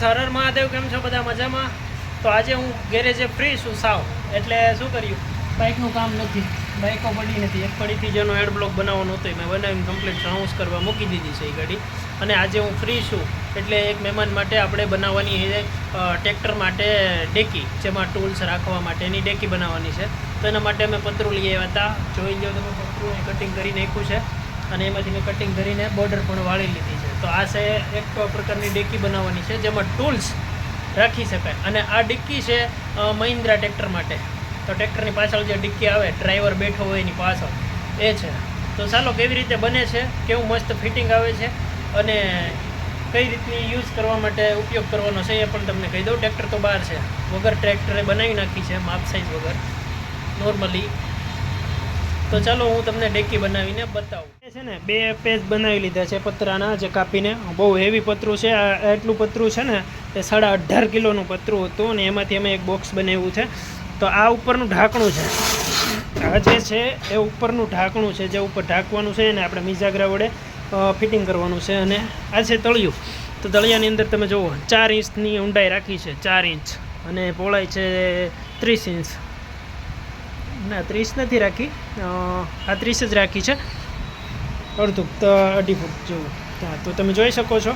Friends હરર Mahadev કેમ છો બધા મજામાં? તો આજે હું ગેરેજે ફ્રી છું સાવ. એટલે શું કર્યું? બાઇકનું કામ નથી. બાઇકો પડી નથી. એક પડીથી જેનો એડ બ્લોક બનાવવાનો હતો. એ મેં બનાવીને કમ્પ્લીટ અનાઉન્સ કરવા મૂકી દીધી છે એ ગાડી. અને આજે હું ફ્રી છું. એટલે એક મહેમાન માટે આપણે બનાવવાની છે ટ્રેક્ટર માટે ડેકી જેમાં ટૂલ્સ રાખવા માટેની ડેકી બનાવવાની છે. તો એના માટે અમે પતરું લઈ આવ્યા હતા. જોઈ લો તમે પતરું એ કટિંગ કરી નાખ્યું છે. અને એમાંથી મેં કટિંગ કરીને બોર્ડર પણ વાળી લીધી છે. તો આ છે એક પ્રકારની ડેકી બનાવવાની છે, જેમાં ટૂલ્સ રાખી શકાય. અને આ ડિક્કી છે મહિન્દ્રા ટ્રેક્ટર માટે. તો ટ્રેક્ટરની પાછળ જે ડિક્કી આવે, ડ્રાઈવર બેઠો હોય એની પાછળ, એ છે. તો ચાલો કેવી રીતે બને છે, કેવું મસ્ત ફિટિંગ આવે છે, અને કઈ રીતની યુઝ કરવા માટે ઉપયોગ કરવાનો છે એ પણ તમને કહી દઉં. ટ્રેક્ટર તો બહાર છે. વગર ટ્રેક્ટરે બનાવી નાખી છે, માપ સાઈઝ વગર. નોર્મલી તો ચાલો હું તમને ડેકી બનાવીને બતાવું. છે ને, બે પેજ બનાવી લીધા છે પતરાના, જે કાપીને. બહુ હેવી પતરું છે એટલું પતરું છે ને, એ સાડા અઢાર કિલોનું પતરું હતું અને એમાંથી અમે એક બોક્સ બનાવ્યું છે. તો આ ઉપરનું ઢાંકણું છે. આ જે છે, એ ઉપરનું ઢાંકણું છે, જે ઉપર ઢાંકવાનું છે એને આપણે મિજાગરા વડે ફિટિંગ કરવાનું છે અને આ છે તળિયું. તો તળિયાની અંદર તમે જુઓ, ચાર ઇંચની ઊંડાઈ રાખી છે, ચાર ઇંચ. અને પહોળાઈ છે ત્રીસ ઇંચ. ના ત્રીસ નથી રાખી. આ ત્રીસ જ રાખી છે. અડધું અઢી ફૂટ જેવું. હા તો તમે જોઈ શકો છો.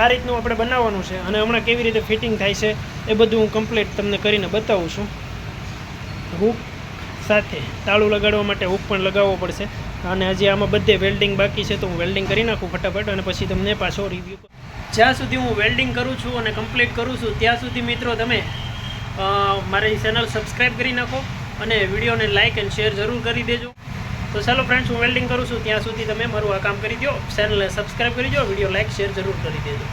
આ રીતનું આપણે બનાવવાનું છે અને હમણાં કેવી રીતે ફિટિંગ થાય છે એ બધું હું કમ્પ્લીટ તમને કરીને બતાવું છું. હૂક સાથે તાળું લગાડવા માટે હૂક પણ લગાવવો પડશે. અને હજી આમાં બધે વેલ્ડિંગ બાકી છે તો હું વેલ્ડિંગ કરી નાખું ફટાફટ અને પછી તમને પાછો રિવ્યૂ જ્યાં સુધી હું વેલ્ડિંગ કરું છું અને કમ્પ્લીટ કરું છું, ત્યાં સુધી મિત્રો તમે મારી ચેનલ સબસ્ક્રાઈબ કરી નાખો. અને વિડીયોને લાઇક એન્ડ શેર જરૂર કરી દેજો. તો ચાલો ફ્રેન્ડ્સ હું વેલ્ડિંગ કરું છું. ત્યાં સુધી તમે મારું આ કામ કરી દો. ચેનલને સબસ્ક્રાઈબ કરી દો. વીડિયો લાઇક શેર જરૂર કરી દેજો.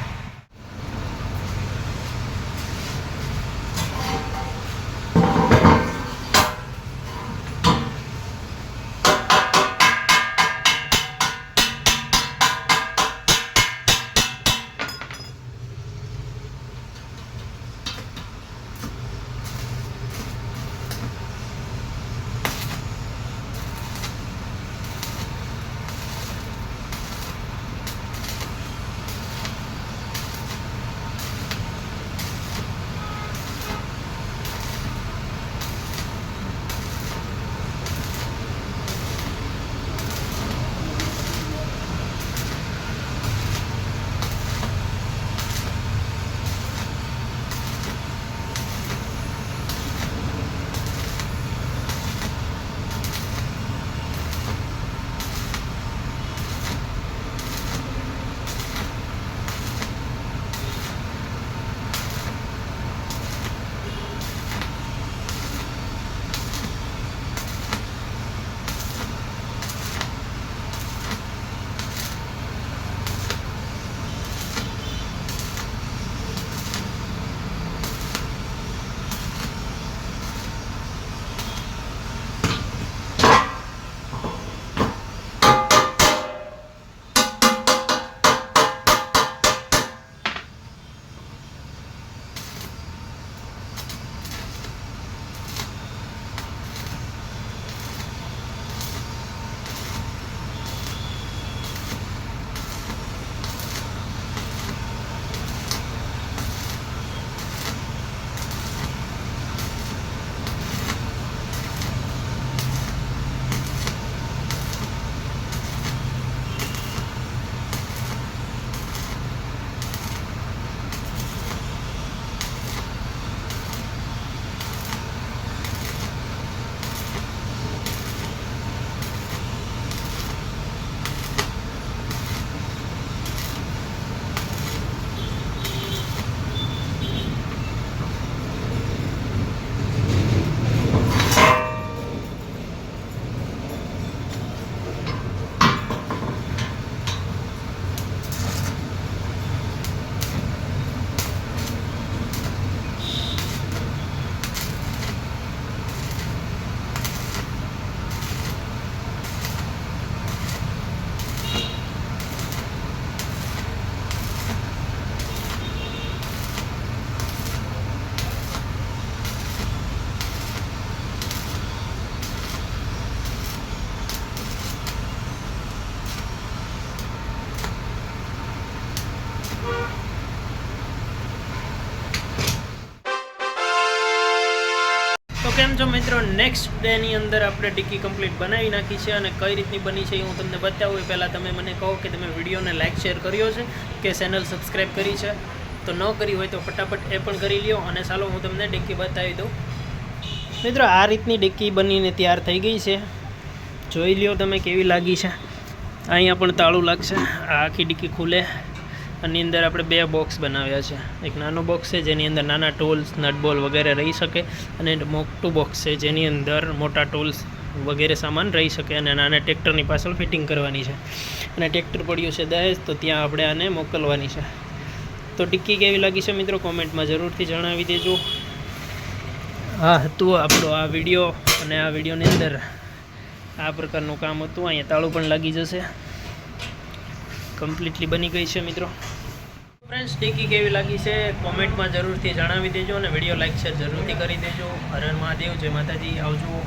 મિત્રો નેક્સ્ટ ડેની અંદર આપણે ડિક્કી કમ્પ્લીટ બનાવી નાખી છે અને કઈ રીતની બની છે એ હું તમને બતાવું. એ પહેલાં તમે મને કહો કે તમે વિડીયોને લાઇક શેર કર્યો છે કે ચેનલ સબસ્ક્રાઈબ કરી છે. તો ન કરી હોય તો ફટાફટ એ પણ કરી લ્યો અને ચાલો હું તમને ડિક્કી બતાવી દઉં. મિત્રો, આ રીતની ડિક્કી બનીને તૈયાર થઈ ગઈ છે. જોઈ લ્યો તમે કેવી લાગી છે. અહીંયા પણ તાળું લાગશે. આ આખી ડિક્કી ખુલે. આની અંદર આપણે બે બોક્સ બનાવ્યા છે. એક નાનો બોક્સ છે, જેની અંદર નાના ટૂલ્સ નટબોલ વગેરે રહી શકે અને મોટું બોક્સ છે, જેની અંદર મોટા ટૂલ્સ વગેરે સામાન રહી શકે અને નાના ટ્રેક્ટરની પાછળ ફિટિંગ કરવાની છે. અને ટ્રેક્ટર પડ્યું છે દહેજ, તો ત્યાં આપણે આને મોકલવાની છે. તો ટિક્કી કેવી લાગી છે મિત્રો? કોમેન્ટમાં જરૂરથી જણાવી દેજો. હા હતું આપણો આ વીડિયો અને આ વિડીયોની અંદર આ પ્રકારનું કામ હતું. અહીંયા તાળું પણ લાગી જશે. કમ્પ્લીટલી બની ગઈ છે, મિત્રો. ફ્રેન્ડ્સ ટીકી કેવી લાગી છે? કોમેન્ટમાં જરૂરથી જણાવી દેજો અને વીડિયો લાઈક શેર જરૂરથી કરી દેજો. હરણ મહાદેવ, જય માતાજી, આવજો.